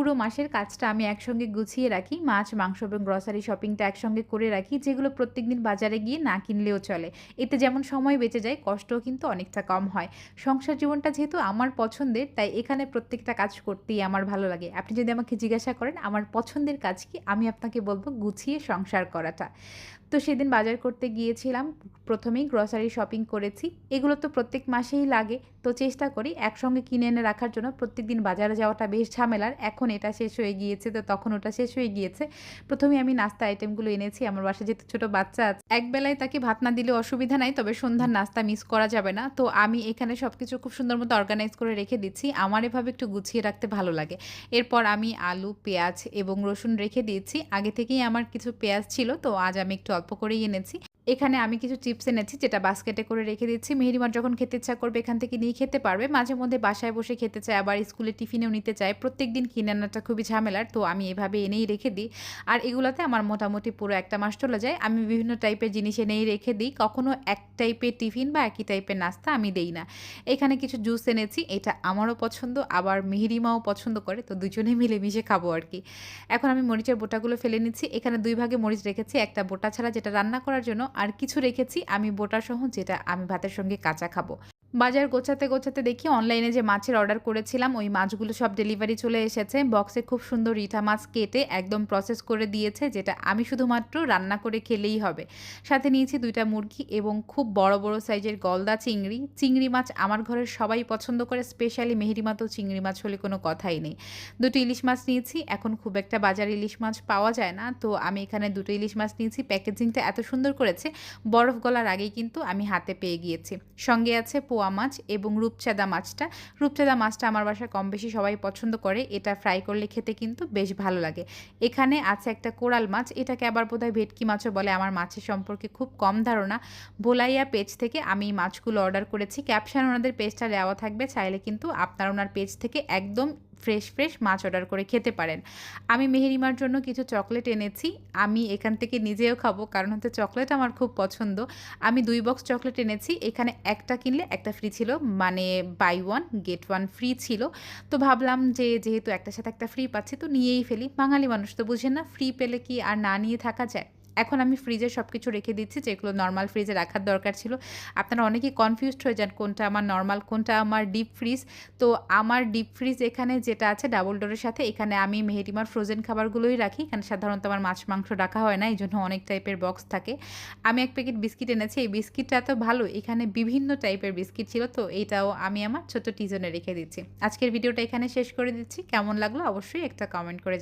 পুরো মাসের কাজটা আমি একসঙ্গে গুছিয়ে রাখি। মাছ, মাংস এবং গ্রসারি শপিংটা একসঙ্গে করে রাখি, যেগুলো প্রত্যেকদিন বাজারে গিয়ে না কিনলেও চলে। এতে যেমন সময় বেঁচে যায়, কষ্টও কিন্তু অনেকটা কম হয়। সংসার জীবনটা যেহেতু আমার পছন্দের, তাই এখানে প্রত্যেকটা কাজ করতেই আমার ভালো লাগে। আপনি যদি আমাকে জিজ্ঞাসা করেন, আমার পছন্দের কাজ কি, আমি আপনাকে বলব গুছিয়ে সংসার করাটা। তো সেদিন বাজার করতে গিয়েছিলাম, প্রথমেই গ্রসারি শপিং করেছি। এগুলো তো প্রত্যেক মাসেই লাগে, তো চেষ্টা করি একসঙ্গে কিনে এনে রাখার জন্য। প্রত্যেক দিন বাজারে যাওয়াটা বেশ ঝামেলার, এখন এটা শেষ হয়ে গিয়েছে, তো তখন ওটা শেষ হয়ে গিয়েছে। প্রথমে আমি নাস্তা আইটেমগুলো এনেছি, আমার বাসায় যেহেতু ছোটো বাচ্চা আছে। একবেলায় তাকে ভাত না দিলে অসুবিধা নাই, তবে সন্ধ্যার নাস্তা মিস করা যাবে না। তো আমি এখানে সব কিছু খুব সুন্দর মতো অর্গানাইজ করে রেখে দিচ্ছি, আমার এভাবে একটু গুছিয়ে রাখতে ভালো লাগে। এরপর আমি আলু, পেঁয়াজ এবং রসুন রেখে দিয়েছি। আগে থেকেই আমার কিছু পেঁয়াজ ছিল, তো আজ আমি একটু অল্প করেই এনেছি। এখানে আমি কিছু চিপস এনেছি, যেটা বাস্কেটে করে রেখে দিচ্ছি। মেহেরিমার যখন খেতে ইচ্ছা করবে, এখান থেকে নিয়ে খেতে পারবে। মাঝে মধ্যে বাসায় বসে খেতে চায়, আবার স্কুলে টিফিনেও নিতে চায়। প্রত্যেক দিন কিনে আনাটা খুবই ঝামেলার, তো আমি এভাবে এনেই রেখে দিই। আর এগুলোতে আমার মোটামুটি পুরো একটা মাস চলে যায়। আমি বিভিন্ন টাইপের জিনিস এনেই রেখে দিই। কখনো এক টাইপের টিফিন বা একই টাইপের নাস্তা আমি দেই না। এখানে কিছু জুস এনেছি, এটা আমারও পছন্দ, আবার মেহেরিমাও পছন্দ করে, তো দুজনে মিলে মিশে খাব আর কি। এখন আমি মরিচের বোটাগুলো ফেলে নিচ্ছি। এখানে দুই ভাগে মরিচ রেখেছি, একটা বোটা ছাড়া যেটা রান্না করার জন্য আর কিছু রেখেছি আমি বোটাসহ যেটা আমি ভাতের সঙ্গে কাঁচা খাব। বাজার গোছাতে গোছাতে দেখি অনলাইনে যে মাছের অর্ডার করেছিলাম, ওই মাছগুলো সব ডেলিভারি চলে এসেছে। বক্সে খুব সুন্দর রিঠা মাছ কেটে একদম প্রসেস করে দিয়েছে, যেটা আমি শুধুমাত্র রান্না করে খেলেই হবে। সাথে নিয়েছি দুইটা মুরগি এবং খুব বড় বড় সাইজের গলদা চিংড়ি। চিংড়ি মাছ আমার ঘরের সবাই পছন্দ করে স্পেশালি মেহেরিমা তো চিংড়ি মাছ হলে কোনো কথাই নেই। দুটো ইলিশ মাছ নিয়েছি, এখন খুব একটা বাজার ইলিশ মাছ পাওয়া যায় না, তো আমি এখানে দুটো ইলিশ মাছ নিয়েছি। প্যাকেজিংটা এত সুন্দর করেছে, বরফ গলার আগেই কিন্তু আমি হাতে পেয়ে গিয়েছি। সঙ্গে আছে পোয়া মাছ এবং রূপচাঁদা মাছটা। রূপচাঁদা মাছটা আমার বাসায় কম বেশি সবাই পছন্দ করে, এটা ফ্রাই করলে খেতে কিন্তু বেশ ভালো লাগে। এখানে আছে একটা কোরাল মাছ, এটাকে আবার বোধহয় ভেটকি মাছও বলে, আমার মাছের সম্পর্কে খুব কম ধারণা। বোলাইয়া পেজ থেকে আমি মাছগুলো অর্ডার করেছি। ক্যাপশান ওনাদের পেজটা দেওয়া থাকবে, চাইলে কিন্তু আপনার ওনার পেজ থেকে একদম ফ্রেশ ফ্রেশ মাছ অর্ডার করে খেতে পারেন। আমি মেহেরিমার জন্য কিছু চকলেট এনেছি। আমি এখান থেকে নিজেও খাব, কারণ হচ্ছে চকলেট আমার খুব পছন্দ। আমি দুই বক্স চকলেট এনেছি। এখানে একটা কিনলে একটা ফ্রি ছিল মানে buy one get one free ছিল। তো ভাবলাম যে যেহেতু একটার সাথে একটা ফ্রি পাচ্ছি, তো নিয়েই ফেলি। বাঙালি মানুষ তো বুঝেন না ফ্রি পেলে কি আর না নিয়ে থাকা যায়? এখন আমি ফ্রিজে সব কিছু রেখে দিচ্ছি, যেগুলো নর্মাল ফ্রিজে রাখার দরকার ছিল। আপনারা অনেকেই কনফিউজড হয়ে যান, কোনটা আমার নর্মাল কোনটা আমার ডিপ ফ্রিজ তো আমার ডিপ ফ্রিজ এখানে যেটা আছে ডাবল ডোরের সাথে, এখানে আমি মেহেরিমার ফ্রোজেন খাবারগুলোই রাখি। এখানে সাধারণত আমার মাছ মাংস রাখা হয় না এই জন্য অনেক টাইপের বক্স থাকে। আমি এক প্যাকেট বিস্কিট এনেছি, এই বিস্কিটটা তো ভালো, এখানে বিভিন্ন টাইপের বিস্কিট ছিল, তো এইটাও আমি আমার ছোট টিজনে রেখে দিচ্ছি। আজকের ভিডিওটা এখানে শেষ করে দিচ্ছি। কেমন লাগল অবশ্যই একটা কমেন্ট করে